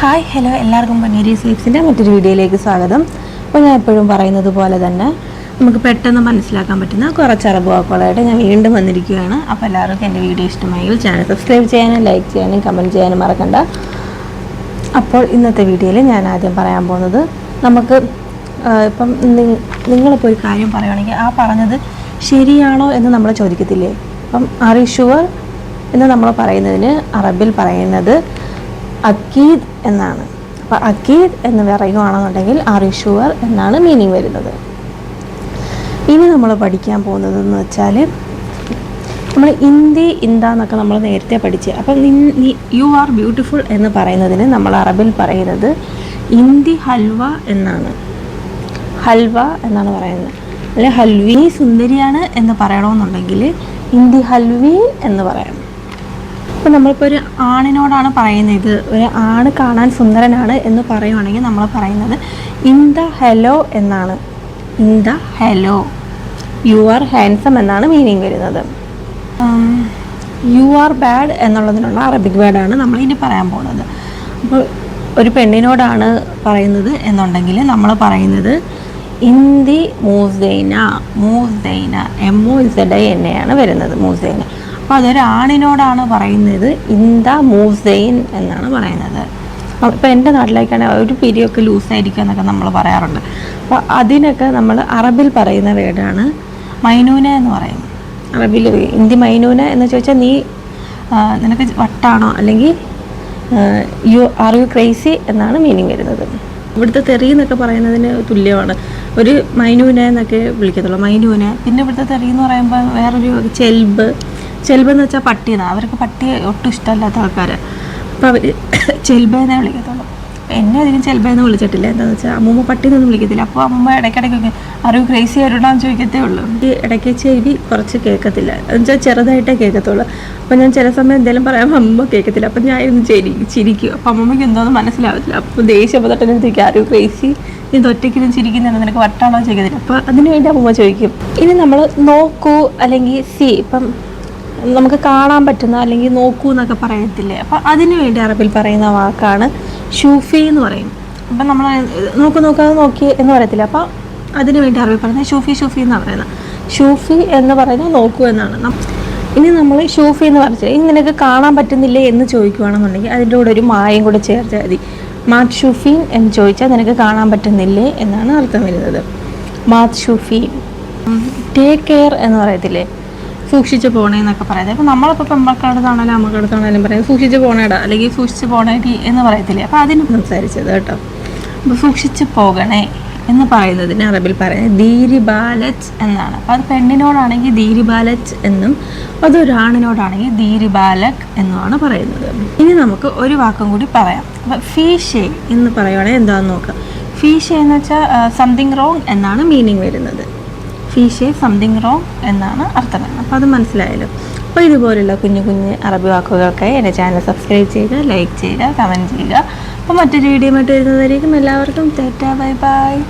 Hi hello എല്ലാവർക്കും പനീരി സ്വീറ്റ്സിന്റെ മറ്റൊരു വീഡിയോയിലേക്ക് സ്വാഗതം. അപ്പോൾ ഞാൻ എപ്പോഴും പറയുന്നത് പോലെ തന്നെ നമുക്ക് പെട്ടെന്ന് മനസ്സിലാക്കാൻ പറ്റുന്ന കുറച്ച് അറബ് വാക്കുകളായിട്ട് ഞാൻ വീണ്ടും വന്നിരിക്കുകയാണ്. അപ്പോൾ എല്ലാവർക്കും എന്റെ വീഡിയോ ഇഷ്ടമായെങ്കിൽ ചാനൽ സബ്സ്ക്രൈബ് ചെയ്യാനും ലൈക്ക് ചെയ്യാനും കമന്റ് ചെയ്യാനും മറക്കണ്ട. അപ്പോൾ ഇന്നത്തെ വീഡിയോയിൽ ഞാൻ ആദ്യം പറയാൻ പോകുന്നത് നമുക്ക് ഇപ്പം നിങ്ങളിപ്പോൾ ഒരു കാര്യം പറയുകയാണെങ്കിൽ ആ പറഞ്ഞത് ശരിയാണോ എന്ന് നമ്മൾ ചോദിക്കത്തില്ലേ? അപ്പം ആർ യു ഷുവർ എന്ന് നമ്മൾ പറയുന്നതിന് അറബിൽ പറയുന്നത് അക്കീദ് എന്നാണ്. അപ്പോൾ അക്കീദ് എന്ന് പറയുകയാണെന്നുണ്ടെങ്കിൽ ആർ എന്നാണ് മീനിങ് വരുന്നത്. ഇനി നമ്മൾ പഠിക്കാൻ പോകുന്നത് എന്ന് വെച്ചാൽ നമ്മൾ ഇന്ത്യ ഇന്ത എന്നൊക്കെ നമ്മൾ നേരത്തെ പഠിച്ച്. അപ്പം യു ആർ ബ്യൂട്ടിഫുൾ എന്ന് പറയുന്നതിന് നമ്മൾ അറബിൽ പറയുന്നത് ഇന്തി ഹൽവ എന്നാണ്. ഹൽവ എന്നാണ് പറയുന്നത്. അല്ലെ ഹൽവി സുന്ദരിയാണ് എന്ന് പറയണമെന്നുണ്ടെങ്കിൽ ഇന്തി ഹൽവി എന്ന് പറയണം ഇപ്പം നമ്മളിപ്പോൾ ഒരു ആണിനോടാണ് പറയുന്നത് ഒരു ആണ് കാണാൻ സുന്ദരനാണ് എന്ന് പറയുവാണെങ്കിൽ നമ്മൾ പറയുന്നത് ഇൻ ദ ഹെലോ എന്നാണ്. ഇൻ ദ ഹെലോ. യു ആർ ഹാൻസം എന്നാണ് മീനിങ് വരുന്നത്. യു ആർ ബാഡ് എന്നുള്ളതിനുള്ള അറബിക് വേർഡാണ് നമ്മൾ ഇനി പറയാൻ പോകുന്നത്. അപ്പോൾ ഒരു പെണ്ണിനോടാണ് പറയുന്നത് എന്നുണ്ടെങ്കിൽ നമ്മൾ പറയുന്നത് ഇന്ദി മൂസൈന മൂസൈന എം ഒ ഇസഡ് എന്നെയാണ് വരുന്നത് മൂസ്ദൈന അപ്പോൾ അതൊരാണിനോടാണ് പറയുന്നത് ഇന്ത മൂസെയിൻ എന്നാണ് പറയുന്നത്. ഇപ്പോൾ എന്റെ നാട്ടിലേക്കാണെങ്കിൽ ഒരു പിരിയൊക്കെ ലൂസായിരിക്കും എന്നൊക്കെ നമ്മൾ പറയാറുണ്ട്. അപ്പോൾ അതിനൊക്കെ നമ്മൾ അറബിൽ പറയുന്ന വേടാണ് മൈനൂന എന്ന് പറയുന്നത്. അറബിൽ ഹിന്ദി മൈനൂന എന്ന് ചോദിച്ചാൽ നീ നിനക്ക് വട്ടാണോ? അല്ലെങ്കിൽ യു ആർ യു ക്രൈസി എന്നാണ് മീനിങ് വരുന്നത്. ഇവിടുത്തെ തെറി എന്നൊക്കെ പറയുന്നതിന് തുല്യമാണ്. ഒരു മൈനൂന എന്നൊക്കെ വിളിക്കത്തുള്ളൂ. മൈനൂന. പിന്നെ ഇവിടുത്തെ തെറി എന്ന് പറയുമ്പോൾ വേറൊരു ചെൽബ് ചെൽബ് എന്ന് വെച്ചാൽ പട്ടി എന്നാണ് അവർക്ക് പട്ടിയെ ഒട്ടും ഇഷ്ടമല്ലാത്ത ആൾക്കാർ അപ്പോൾ അവർ ചെൽബ എന്നേ വിളിക്കത്തുള്ളൂ. എന്നെ അധികം ചെൽബെന്ന് വിളിച്ചിട്ടില്ല. എന്താണെന്ന് വെച്ചാൽ അമ്മൂമ്മ പട്ടി എന്നൊന്നും വിളിക്കത്തില്ല. അപ്പോൾ അമ്മൂമ്മ ഇടയ്ക്കിടയ്ക്കൊക്കെ അറിവ് ക്രേസി ആയിട്ടുണ്ടാന്ന് ചോദിക്കത്തേ ഉള്ളൂ. ഈ ഇടയ്ക്ക് ചെവി കുറച്ച് കേൾക്കത്തില്ല. എന്നുവെച്ചാൽ ചെറുതായിട്ടേ കേൾക്കത്തുള്ളൂ. അപ്പോൾ ഞാൻ ചില സമയം എന്തെങ്കിലും പറയാൻ അമ്മ കേൾക്കത്തില്ല. അപ്പോൾ ഞാൻ ഇരുന്ന് ചിരി ചിരിക്കും. അപ്പോൾ അമ്മമ്മയ്ക്ക് എന്തോന്നും മനസ്സിലാവത്തില്ല. അപ്പോൾ ദേഷ്യം തൊട്ടെന്നെ ചോദിക്കും അറിവ് ക്രേസി ഇത് ഒറ്റയ്ക്കിരുന്ന് ചിരിക്കുന്നുണ്ട് നിനക്ക് വട്ടാണോ ചോദിക്കത്തില്ല. അപ്പോൾ അതിന് വേണ്ടി അമ്മമ്മ ചോദിക്കും. ഇനി നമ്മൾ നോക്കൂ അല്ലെങ്കിൽ സി ഇപ്പം നമുക്ക് കാണാൻ പറ്റുന്ന അല്ലെങ്കിൽ നോക്കൂ എന്നൊക്കെ പറയത്തില്ലേ? അപ്പം അതിനു വേണ്ടി അറബിൽ പറയുന്ന വാക്കാണ് ഷൂഫി എന്ന് പറയും. അപ്പം നമ്മൾ നോക്ക് നോക്കാതെ നോക്കി എന്ന് പറയത്തില്ല. അപ്പം അതിനു വേണ്ടി അറബിൽ പറയുന്നത് ഷൂഫി ഷൂഫി എന്നാണ് പറയുന്നത്. ഷൂഫി എന്ന് പറയുന്നത് നോക്കൂ എന്നാണ്. ഇനി നമ്മൾ ഷൂഫി എന്ന് പറഞ്ഞാൽ ഇനി നിനക്ക് കാണാൻ പറ്റുന്നില്ലേ എന്ന് ചോദിക്കുകയാണെന്നുണ്ടെങ്കിൽ അതിന്റെ കൂടെ ഒരു മായം കൂടെ ചേർത്താൽ മതി. മാത് ഷൂഫി എന്ന് ചോദിച്ചാൽ നിനക്ക് കാണാൻ പറ്റുന്നില്ലേ എന്നാണ് അർത്ഥം വരുന്നത്. മാത് ഷൂഫി. ടേക്ക് കെയർ എന്ന് പറയത്തില്ലേ? സൂക്ഷിച്ച് പോണേന്നൊക്കെ പറയുന്നത് അപ്പോൾ നമ്മളിപ്പോൾ പെമ്പക്കടുത്താണേലും അമ്മക്കടുത്താണേലും പറയും സൂക്ഷിച്ച് പോണേടാ അല്ലെങ്കിൽ സൂക്ഷിച്ച് പോണേടി എന്ന് പറയത്തില്ലേ. അപ്പോൾ അതിന് സംസാരിച്ചത് കേട്ടോ. അപ്പോൾ സൂക്ഷിച്ച് പോകണേ എന്ന് പറയുന്നതിന് അറബിൽ പറയുന്നത് ദീരിബാലച്ച് എന്നാണ്. അപ്പോൾ അത് പെണ്ണിനോടാണെങ്കിൽ ദീരിബാലച്ച് എന്നും അതൊരാണിനോടാണെങ്കിൽ ദീരിബാലക് എന്നുമാണ് പറയുന്നത്. ഇനി നമുക്ക് ഒരു വാക്കും കൂടി പറയാം. അപ്പോൾ ഫീഷേ എന്ന് പറയുവാണെങ്കിൽ എന്താണെന്ന് നോക്കാം. ഫീഷേ എന്ന് വെച്ചാൽ സംതിങ് റോങ് എന്നാണ് മീനിങ് വരുന്നത്. ഫീഷെ സംതിങ് റോങ് എന്നാണ് അർത്ഥം. അപ്പോൾ അത് മനസ്സിലായല്ലോ. അപ്പോൾ ഇതുപോലുള്ള കുഞ്ഞു കുഞ്ഞ് അറബി വാക്കുകൾക്കായി എന്റെ ചാനൽ സബ്സ്ക്രൈബ് ചെയ്യുക ലൈക്ക് ചെയ്യുക കമന്റ് ചെയ്യുക. അപ്പോൾ മറ്റൊരു വീഡിയോ ആയിട്ട് വരുന്നതായിരിക്കും എല്ലാവർക്കും ടാറ്റ ബൈ ബൈ.